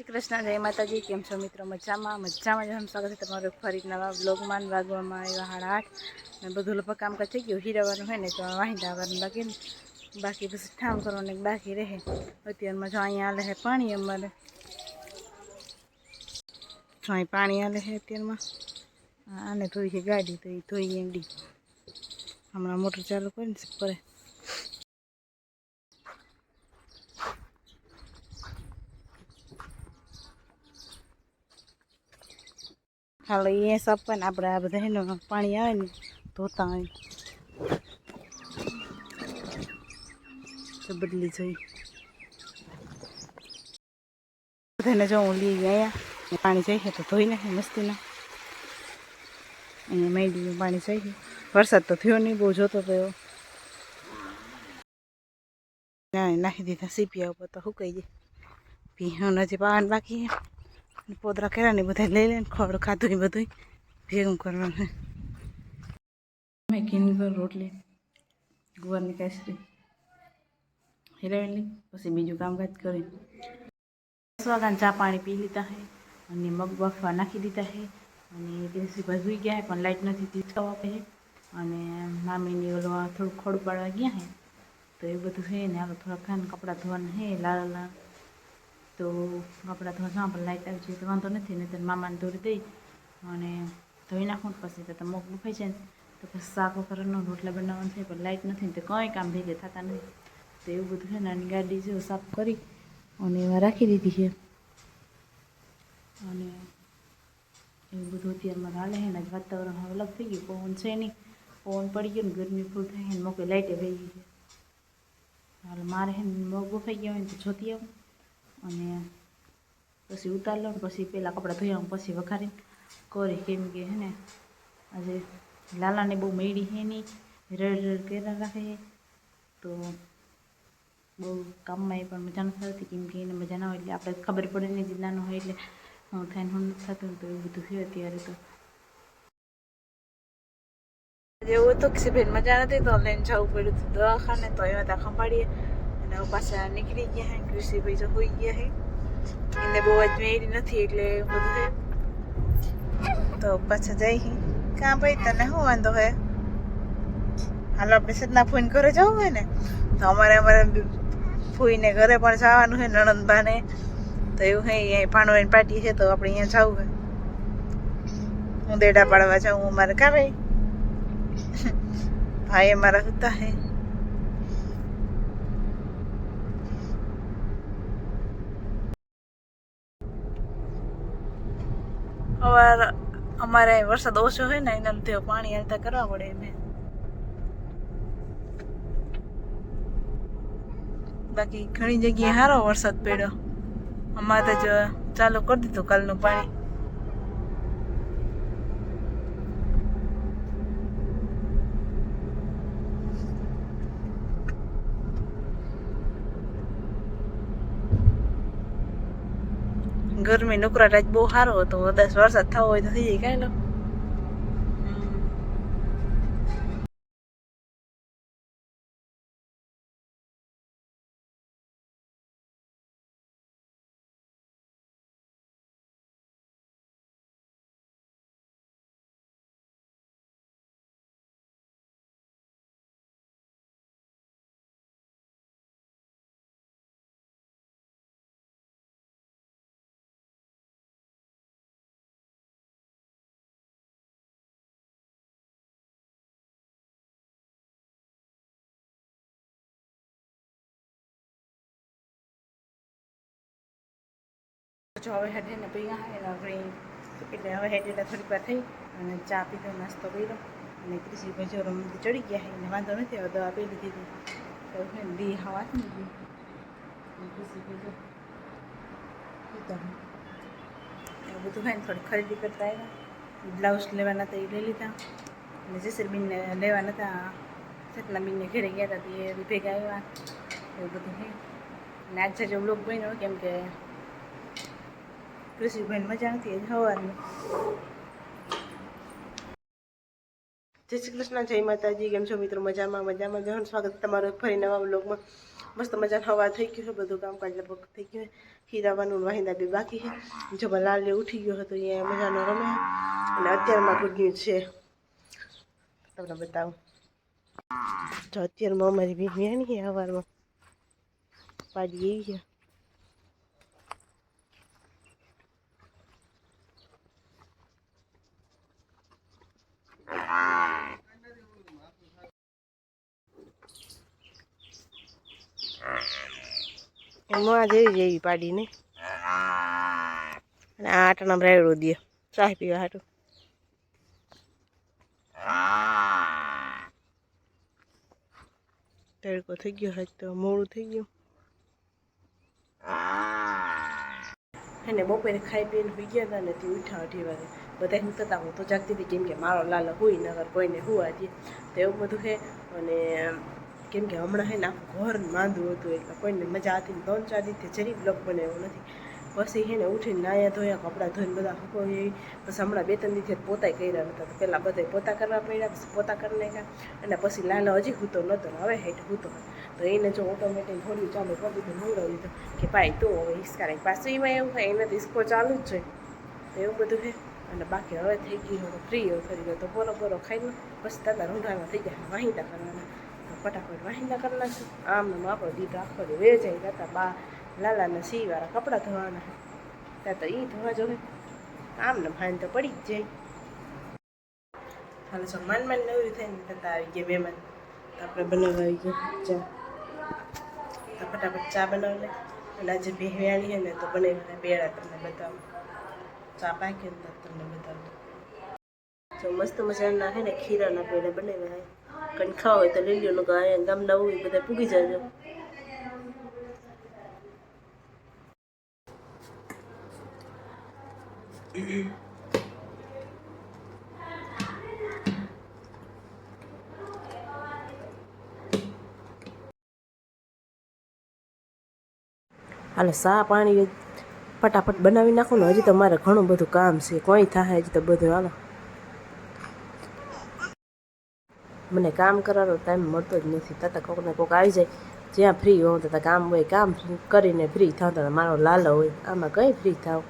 શ્રી કૃષ્ણ, જય માતાજી, કેમ છો મિત્રો? મજામાં? મજામાં જ સ્વાગત છે તમારું ફરી નવા બ્લોગમાં વાગવામાં આવ્યા હાડા આઠ ને બધું લગભગ કામ થઈ ગયું. હીરાવાનું હોય ને તો વાહિંદા આવવાનું બાકી ને. બાકી પછી ઠામ કરવાનું બાકી રહે. અત્યારમાં જો અહીંયા આલે છે પાણી અમારે. જો અહીં પાણી આલે છે અત્યારમાં. આને ધોઈ છે ગાડી તો એ ધોઈ એમડી હમણાં મોટર ચાલુ કરીને પડે હાલો એ સપન આપણે આ બધા એનું પાણી આવે ને ધોતા હોય. બદલી જોઈ બધાને જો હું લઈ ગયા પાણી જાય તો ધોઈ નાખે મસ્તીના. અહીંયા મેંડીનું પાણી જઈ છે વરસાદ તો થયો નહીં, બહુ જોતો તો એવો. નાખી દીધા સીપિયા ઉપર તો સુકાઈ જાય. પીહણ હજી પાવાનું બાકી પોદરા કર્યા ને બધા લઈ લઈને ખડ ખાધું એ બધું ભેગું કરવાનું મેં કીની રોટલી, ગુવારની કાસરી, હિરાવેલી, પછી બીજું કામકાજ કરી. દસ ચા પાણી પી લીધા હે, અને મગ બફવા નાખી દીધા હે, અને દિવસી સુઈ ગયા હે, પણ લાઇટ નથી દીધા આપે છે અને મામીની ઓલો થોડું ખોડું પાડવા ગયા હે, તો એ બધું છે ને આગળ થોડા ખાને કપડાં ધોવાના હે, લાલ લાલ. તો આપણા ધોવા પણ લાઇટ આવી જાય તો વાંધો નથી ને તો મામાને દોરી દઈ અને ધોઈ નાખું પછી તો મોક બફાઈ જાય ને. તો પછી શાક વગરનો રોટલા બનાવવાનું થાય, પણ લાઇટ નથી ને તો કંઈ કામ ભેગે થતા નથી. તો એવું બધું છે ને, આની ગાડી જેવું સાફ કરી અને એમાં રાખી દીધી છે. અને એવું બધું અત્યારમાં હાલે છે ને વાતાવરણ હવે અલગ થઈ ગયું, પવન છે નહીં. પવન પડી ગયો ને, ગરમી ફૂલ થાય ને મોકે લાઇટે વહી ગઈ છે. હાલ મારે હે મગ બફાઈ ગયો હોય ને તો જોતી આવું. અને પછી ઉતારી લઉં પછી પહેલાં કપડાં ધોયા પછી વઘારીને. કરી કેમ કે હે ને, આજે લાલાને બહુ મેળી હે નહીં, રડ રડ કર્યા રાખે તો બહુ કામમાં એ પણ મજા નથી આવતી, કેમ કે એને મજા ના હોય એટલે આપણે ખબર પડે નહીં જે નાનું હોય એટલે હું થાય હું નથી થતું તો એવું બધું થયું અત્યારે તો. એવું તો કે બેન મજા નથી તો લઈને જવું પડ્યું હતું દવાખાને, તો એવા ત્યાં ખંભાળીએ. અને પાછા નીકળી ગયા હે, કૃષિભાઈ જો હોઈ ગયા હે. એને બહુ જ મેળી નથી એટલે બધું તો પાછા જઈ કાં ભાઈ, તને શું વાંધો હે? હાલો, આપણે સદના ફોન ઘરે જવું હોય ને, તો અમારે અમારે ફૂઈને ઘરે પણ જવાનું છે નણંદબાને તો એવું હે, અહીંયા ભાણવાની પાર્ટી છે તો આપણે અહીંયા જવું હે. હું દેડા પાડવા જાઉં અમારે, કાં ભાઈ? ભાઈ અમારા હતા હે. અવાર અમારે વરસાદ ઓછો હોય ને એના લીધે પાણી હાલતા કરવા પડે એને બાકી ઘણી જગ્યાએ સારો વરસાદ પડ્યો. અમારે તો ચાલુ કરી દીધું કાલનું પાણી. ગરમી નકરાટ આજ બહુ સારો હતો. દસ વરસાદ થવો હોય તો થઈ જાય કાંઈ જો હવે હેઠે ને એના ગયા એટલે હવે હેઠે થોડીક વાર થઈ અને ચા પીધો, નાસ્તો કર્યો. અને ત્રીસી ભજો રમ ચડી ગયા એને વાંધો નથી, હવે દવા પી લીધી હતી તો દી હવા ને ત્રીજી ભજો એવું બધું હોય ને થોડી ખરીદી કરતા આવ્યા. બ્લાઉઝ લેવાના હતા એ લઈ લીધા. અને જસરબીનને લેવાના હતા સતનાબીનને ઘરે ગયા હતા તે ભેગા આવ્યા. એવું બધું હે. અને આજે જો બ્લોગ બન્યો, કેમ કે કૃષિભાઈ મજા નથી આજ જય શ્રી કૃષ્ણ, જય માતાજી, કેમ છો મિત્રો? મજામાં મજામાં. જવાનું સ્વાગત તમારું ફરી નવા બ્લોગમાં મસ્ત મજા હવા થઈ ગયું છે, બધું કામકાજ લગભગ થઈ ગયું છે. ખીરાવાનું વાહિંદા બી બાકી છે. જો લાલે ઉઠી ગયો હતો, અહીંયા મજાનો રમે અને અત્યારમાં પૂગ્યું છે. તમને બતાવું. જો અત્યારમાં અમારી બી વ્યાણી છે સવારમાં પાડી ગઈ છે. એમાં જેવી જેવી પાડીને અને આ આટણા રાયડો દે. ચાય પીવા હાટું. તડકો થઈ ગયો હજ તો, મોડું થઈ ગયું. અને બપોરે ખાઈ પીને હોઈ ગયા હતા ને તે ઉઠા અઢી વાગે બધા હું થતા હું તો જાગતી હતી, કેમ કે મારો લાલો હોય નગર કોઈને હુવા દે. તો એવું બધું છે. અને કેમ કે હમણાં હે ને આખું ઘર માંદું હતું એટલે કોઈને મજા ને ત્રણ ચાર દિવસથી જરી બ્લોક બનાવ્યો નથી. પછી હે ને ઉઠીને નાયા ધોયા, કપડાં ધોઈને બધા હકોવી પછી હમણાં બે ત્રણ દિવસે પોતાય કર્યા નતા. તો પહેલાં બધા પોતા કરવા પડ્યા, પછી પોતા કરી નાખ્યા. અને પછી લાલો હજી હૂતો નહોતો હવે હેઠ હૂતો. તો એને જો ઓટોમેટિક થોડું ચાલુ કરી દીધું મંગાવી દીધું કે ભાઈ તું હવે હિસકા પાછું એમાં એવું થાય એને તો હિસકો ચાલુ જ છે. એવું બધું છે અને બાકી હવે થઈ ગયું ફ્રી હોય ફરી ગયો. તો બોલો બોલો ખાઈ લો. બસ તાતા રૂંઢામાં થઈ ગયા. વાહિંદા કરવાના. ફટાફટ વાહિંદા કરી નાખશું. આમ ને આપણો દીધ આખો દે વે જાય જતા બા લાલાના સીવાળા કપડાં ધોવાના ત્યાં તો એ ધોવા જોવે. આમ ને ભાન તો પડી જ જાય. હાલો છો માન માન નવરી થઈને થતા આવી ગયા મહેમાન. તો આપણે બનાવવા આવી ગયા. ચા તો ફટાફટ ચા બનાવી લે. અને આજે બેહવ્યાણી છે ને, તો બનાવી બેડા તમને બતાવું. ચા પાકી ને તમને બતાવું. જો મસ્ત મજાના છે ને, ખીરાના પેડા બનાવ્યા કંઈ ખાવ હોય તો લઈ લ્યો, નકર અહીંયા ગામના હોય બધા પૂગી જાજો. હાલો, સા પાણી ફટાફટ બનાવી નાખો ને હજી તો મારે ઘણું બધું કામ છે. કોઈ થાય હજી તો બધું, હાલો. મને કામ કરવાનો ટાઈમ મળતો જ નથી. તતા કોક ને કોક આવી જાય. જ્યાં ફ્રી હોઉં તતા કામ હોય, કામ કરીને ફ્રી થાવ. તો મારો લાલો હોય, આમાં કંઈ ફ્રી થાવ?